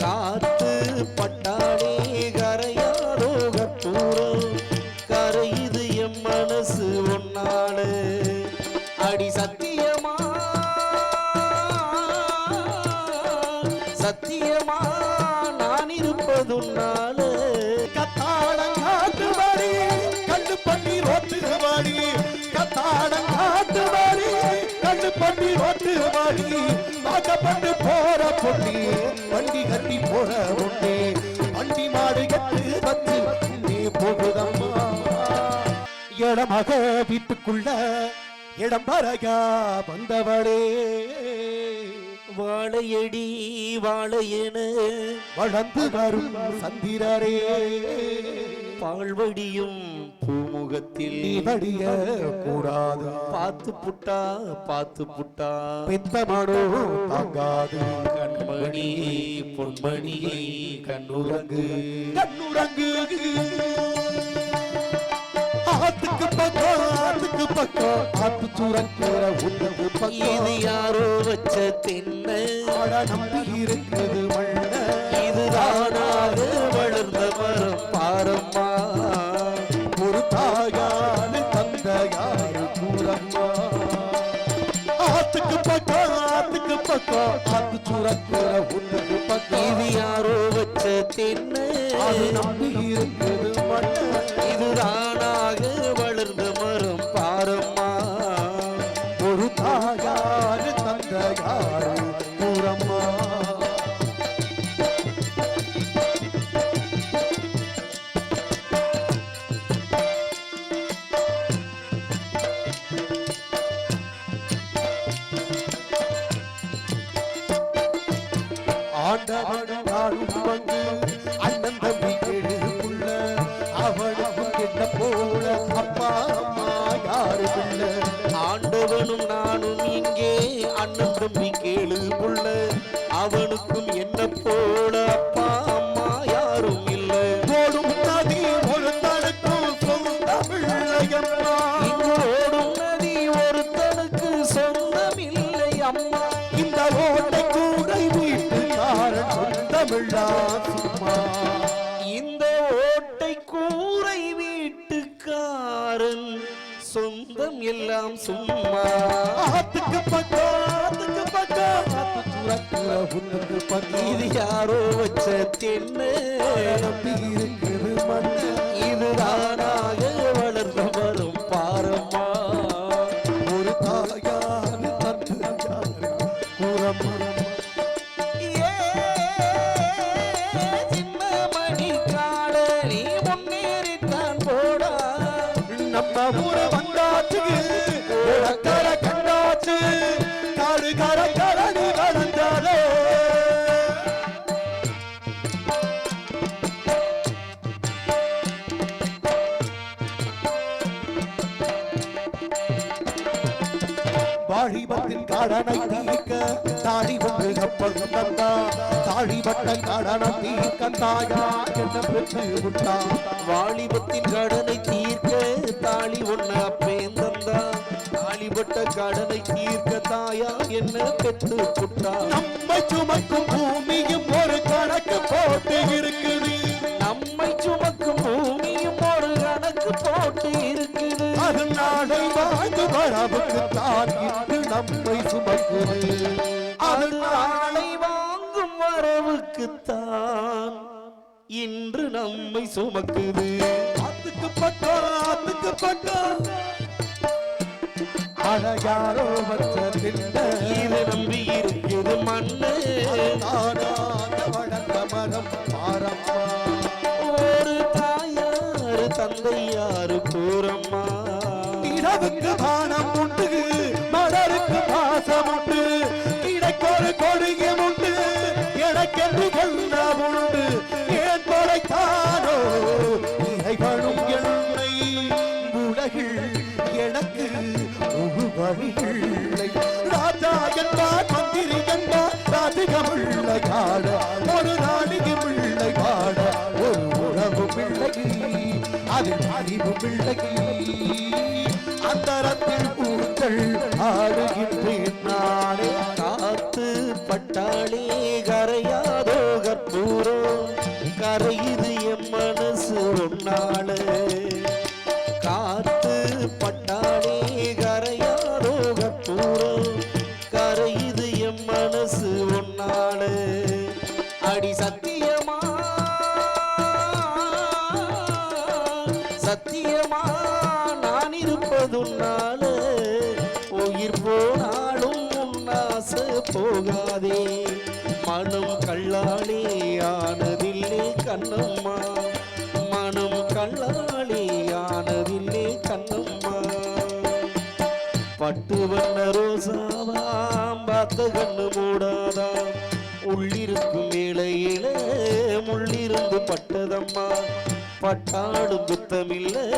காத்து பட்டாளே கரையாதோ கற்பூரம் கரையுது என் மனசு ஒன்னாடு அடி சத்தியமா? சத்தியமா? நான் இருப்பதுன்னால கத்தாடம் காட்டு வாடி கண்ணு பண்ணி ரோட்டு வாடி கத்தாடம் வாடி கண்ணு பண்ணி ரோட்டு வாடி வாக்கப்பட்டு போற பொண்ணு போற பொண்ணி வண்டி மாடு கட்டு பத்து நீ போகுதம்மா. இடமாக வீட்டுக்குள்ள இடம் பறகா வந்தவளே. வாழையடி வாழையன. வளர்ந்து வரும் சந்திரரே. பால்வடியும் பூமுகத்தில் நீ வடிய கூடாது? பார்த்து புட்டா பார்த்து புட்டா. பெத்த மனோ தாங்காது. கண்மணி பொன்மணி கண்ணுறங்கு கண்ணுறங்கு ஆத்துக்கு பக்கம் ஆத்துக்கு பக்கம். ஆத்து சுரக்கிற உணவு இது யாரோ வச்ச தென்னை. நம்பி இருக்குது மண்ண இது தானாக வளர்ந்த மரம் பாரம்மா. தாயாரு தந்தையாரு கூறம்மா ஆத்துக்கு பக்கம் ஆத்துக்கு பக்கம். ஆத்து சுரக்கிற உணவு பக்கம். இது யாரோ வச்ச தென்னை? அது நம்பி இருக்குது இது தானாக வளர்ந்த மரம் பாரம்மா. ஒரு தாயாரு தந்தையாரு பங்கு அண்ணன் தம்பி எழுதுக்குள்ள அவனுக்கும் என்ன போல அப்பா அம்மா யாருக்குள்ள ஆண்டவனும் நானும் இங்கே அண்ணன் தம்பி கேளுக்குள்ள அவனுக்கும் என்ன போல அப்பா அம்மா யாரும் இல்லை. போடும் நதி ஒரு தடுக்கும் சொந்த பிள்ளையம்மா யாரோ வச்ச தென்னை நம்பி இருக்குது மண்ணு இது தானாக வளர்ந்த மரம் பாரம்மா ஒரு தாயான தந்தையாரு நம்ம ஊரை வந்தாச்சு வாழிபத்தின் கடனை தீர்க்க தாடி ஒன்று கப்பலும் தந்தா தாழிபட்ட கடனை தீர்க்க தாயா என்ன பெற்று விட்டா வாலிபத்தின் கடனை தீர்க்க தாலி ஒன்ன ஒண்ணு அப்பேந்தந்தா தாலிபட்ட கடனை தீர்க்க தாயா என்ன பெற்று விட்டா நம்மை சுமக்கும் பூமியும் ஒரு கணக்கு போட்டு இருக்குது. நம்மை சுமக்கும் பூமியும் ஒரு கணக்கு போட்டு இருக்குது. அது நாளை வாழ்ந்து வரவுக்கு தான். நம்மை சுமக்குது. அது நாளை வாங்கும் வரவுக்குத்தான் இன்று நம்மை சுமக்குது. ஆத்துக்கு பக்கம் ஆத்துக்கு பக்கம். அழகாரோ வச்ச திட்ட இது நம்பி இருக்குது மண்ணு. வளர்ந்த மரம் பாரம்மா. ஒரு தாயாரு தந்தையாரு கூறம்மா. இரவுக்கு வானம் ராஜகமுள்ள காட ஒரு நாளைக்கு பிள்ளை பாட ஒரு உறவு பிள்ளை அது அறிவு பிள்ளை. அந்தரத்தில் ஊஞ்சல் ஆடுகின்றேன் நானே காத்து பட்டாளே கரையாதோ கற்ப கற்பூரம். கரையுது என் மனசு ஒன்னாலே இருப்பதுனால உயிர் போனாலும் உன்னாசை போகாதே. மனம் கல்லாலே ஆனதில்லை கண்ணம்மா. மனம் கல்லாலே ஆனதில்லை கண்ணம்மா. பட்டு வண்ண ரோசாவாம் பார்த்த கண்ணு மூடாதா. உள்ளிருக்கும் வேளையில முள்ளிருந்து பட்டதம்மா. பட்டாடும் புத்தமில்லை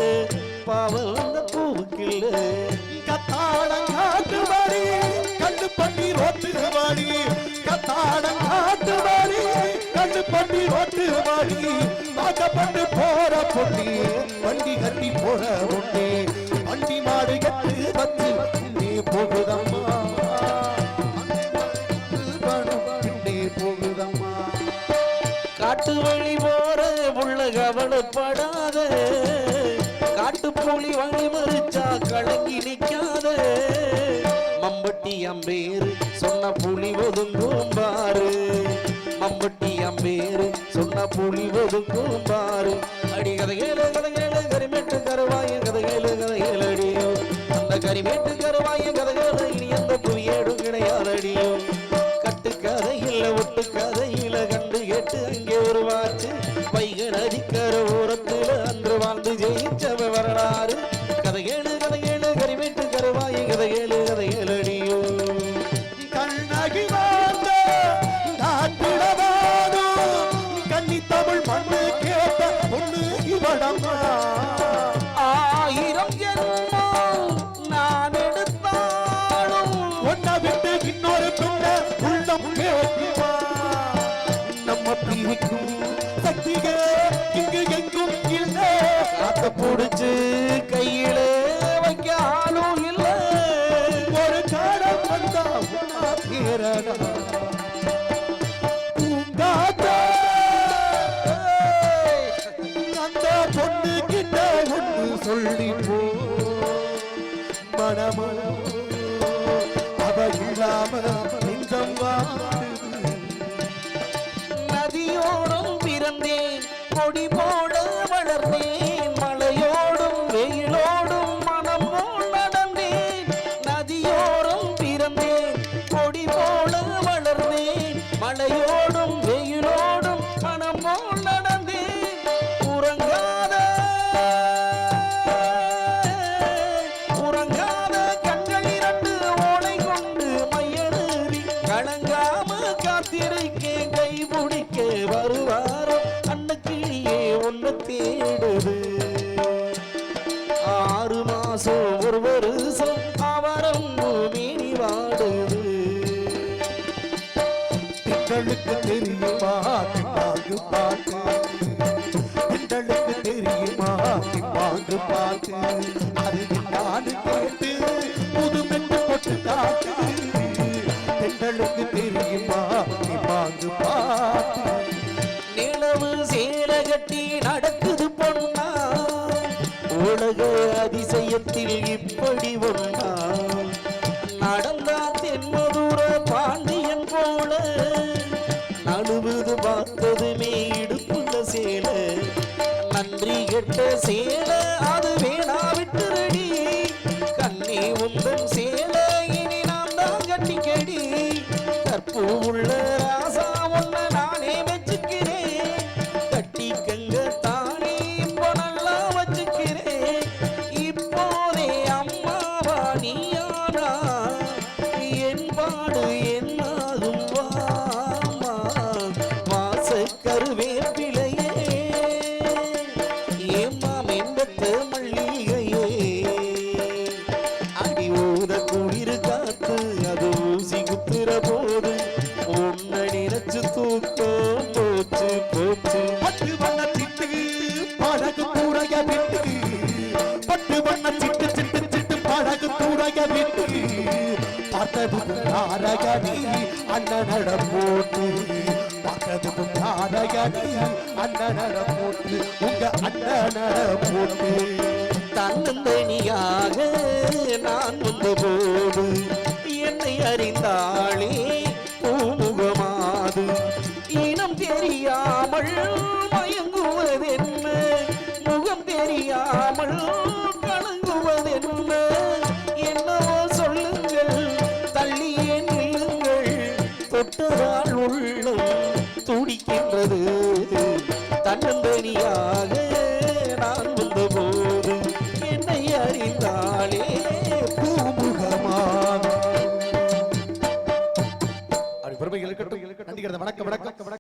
பாவல் அந்த பூவுக்கில்ல கத்தாடம் காட்டு வாடி கண்ணு பண்ணி ரோட்டு வாடி கத்தாடம் வாடி கண்ணு பண்ணி ரோட்டு வாடி வாக்கப்பட்டு போற பொண்ணி வண்டி கட்டி போற பொண்ணி. புலி வழி மறிச்சா கலங்கி நிக்காத. மம்பட்டி அம்பேரு சொன்ன புலி ஒதுங்கும் பாரு. மம்பட்டி அம்பேரு சொன்ன புலி ஒதுங்கும் பாரு. அடி கதைகேளு கதைகேளு கரிமேட்டு கருவாய கதைகேளு கதைகேளு அடியோ. அந்த கரிமேட்டு கருவாய கதைகேளு இனி அந்த புவியேடும் கிடையாதடியோ கட்டு கதையில ஒட்டு கதையில நம்ம பிரிக்கும் சக்திக இங்கு எங்கும் இல்லை. காத்த புடிச்சு கையில வைக்க ஆளும் இல்ல. ஒரு காலம் வந்தா கொடி போட வளர்ந்தேன் பார்த்து பாட்டு அது நானு கேட்டு புதுமெட்டு போட்டு காட்டு. திங்களுக்கு தெரியுமா நீ திப்பாங்கு பார்த்து நிலவு சேர கட்டி நடக்குது பொண்ணா உலக அதிசயத்தில் இப்படி ஒன்று எட்டு கெட்ட அது வீணா நினைச்சு போச்சு போச்சு பட்டு வண்ண சிட்டு படகு கூடைய விட்டு பட்டு வண்ண சிட்டு சிட்டு சிட்டு படகு கூடைய விட்டு பார்த்தது நாரகடி அண்ணனட போட்டு பார்க்க வந்ததும் தாரையடி போட்டு உங்க போட்டு தன்னந்தனியாக நான் வந்தபோது என்னை அறிந்தாளே முகமாது. இனம் தெரியாமல் மயங்குவதென்ன முகம் தெரியாமல் கலங்குவதென்ன என்னவோ சொல்லுங்கள் தள்ளியே நில்லுங்கள் தொட்டதால் உள்ள